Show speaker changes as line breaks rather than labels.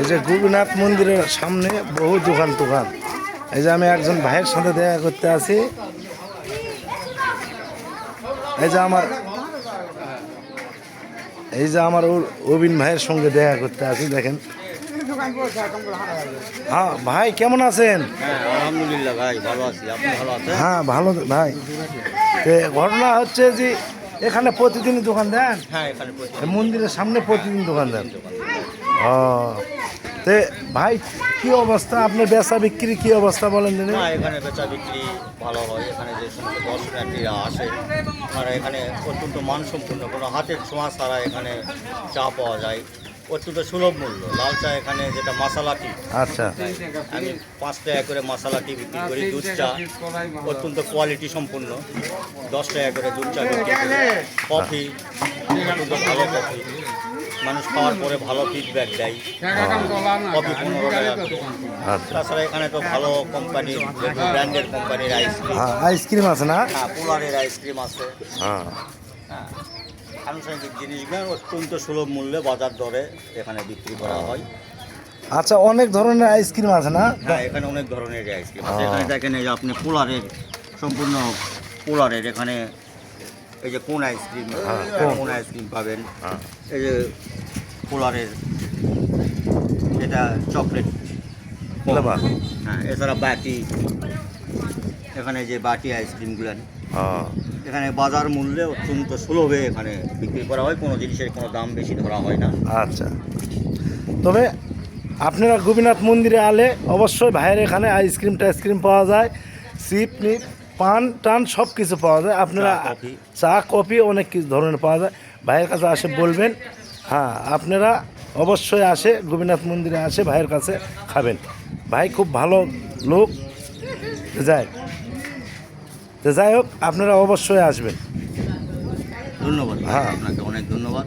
এই যে গুরুনাথ মন্দিরের সামনে বহু দোকান টোকান এই যে আমি একজন ভাইয়ের সাথে দেখা করতে আছি এই যে আমার এই যে আমার অবিন ভাইয়ের সঙ্গে দেখা করতে আছি দেখেন। হ্যাঁ ভাই কেমন আছেন?
হ্যাঁ আলহামদুলিল্লাহ ভাই ভালো আছি। আপনি ভালো আছেন?
হ্যাঁ ভালো ভাই। ঘটনা হচ্ছে যে এখানে প্রতিদিন দোকান দেন?
হ্যাঁ এখানে
মন্দিরের সামনে প্রতিদিন দোকান দেন? ও। তে ভাই কি অবস্থা? আপনার বেচা বিক্রি কি অবস্থা বলেন দিনে?
এখানে বেচা বিক্রি ভালো হয়। এখানে যে সমস্ত দর্শনার্থীরা আসে তারা এখানে অত্যন্ত মানসম্পন্ন। কোনো হাতের ছোঁয়া ছাড়া এখানে চা পাওয়া যায়। অত্যন্ত সুলভ মূল্য। লাল চা এখানে যেটা মশালা টি
আচ্ছা।
আমি পাঁচ টাকা করে মশালা টি বিক্রি করি দুধ চা। অত্যন্ত কোয়ালিটি সম্পূর্ণ দশ টাকা করে দুধ চা বিক্রি করি। কফি অত্যন্ত ভালো কফি। মানুষ খাওয়ার পরে ভালো ফিডব্যাক দেয়। কফি পনেরো টাকা তাছাড়া এখানে তো ভালো কোম্পানির ব্র্যান্ডের কোম্পানির আইসক্রিম
হ্যাঁ আইসক্রিম আছে না?
হ্যাঁ পোলারের আইসক্রিম আছে।
হ্যাঁ।
হ্যাঁ আনুষঙ্গিক জিনিসগুলো অত্যন্ত সুলভ মূল্যে বাজার দরে এখানে বিক্রি করা হয়।
আচ্ছা অনেক ধরনের আইসক্রিম আছে না?
হ্যাঁ এখানে অনেক ধরনের আইসক্রিম আছে। এখানে দেখেন এই যে আপনি পোলারের সম্পূর্ণ পোলারের এখানে এই যে কোন আইসক্রিম
হ্যাঁ, কোন।
কোন? আইসক্রিম পাবেন।
হ্যাঁ।
এই যে পোলারের এটা চকলেট।
ফ্লেভার
হ্যাঁ এছাড়া বাটি। এখানে যে বাটি আইসক্রিমগুলো এখানে বাজার মূল্যে অত্যন্ত সুলভে এখানে বিক্রি করা হয়। কোনো জিনিসের কোনো দাম বেশি ধরা হয় না।
আচ্ছা। তবে আপনারা গোপীনাথ মন্দিরে আলে অবশ্যই ভাইয়ের এখানে আইসক্রিম টাইসক্রিম পাওয়া যায়। চিপ নিপ পান টান সব কিছু পাওয়া যায়। আপনারা চা কফি অনেক কিছু ধরনের পাওয়া যায়। ভাইয়ের কাছে আসে বলবেন। হ্যাঁ আপনারা অবশ্যই আসে গোপীনাথ মন্দিরে আসে ভাইয়ের কাছে খাবেন। ভাই খুব ভালো লোক। যায় তো যাই হোক আপনারা অবশ্যই আসবেন।
ধন্যবাদ
হ্যাঁ।
আপনাকে অনেক ধন্যবাদ।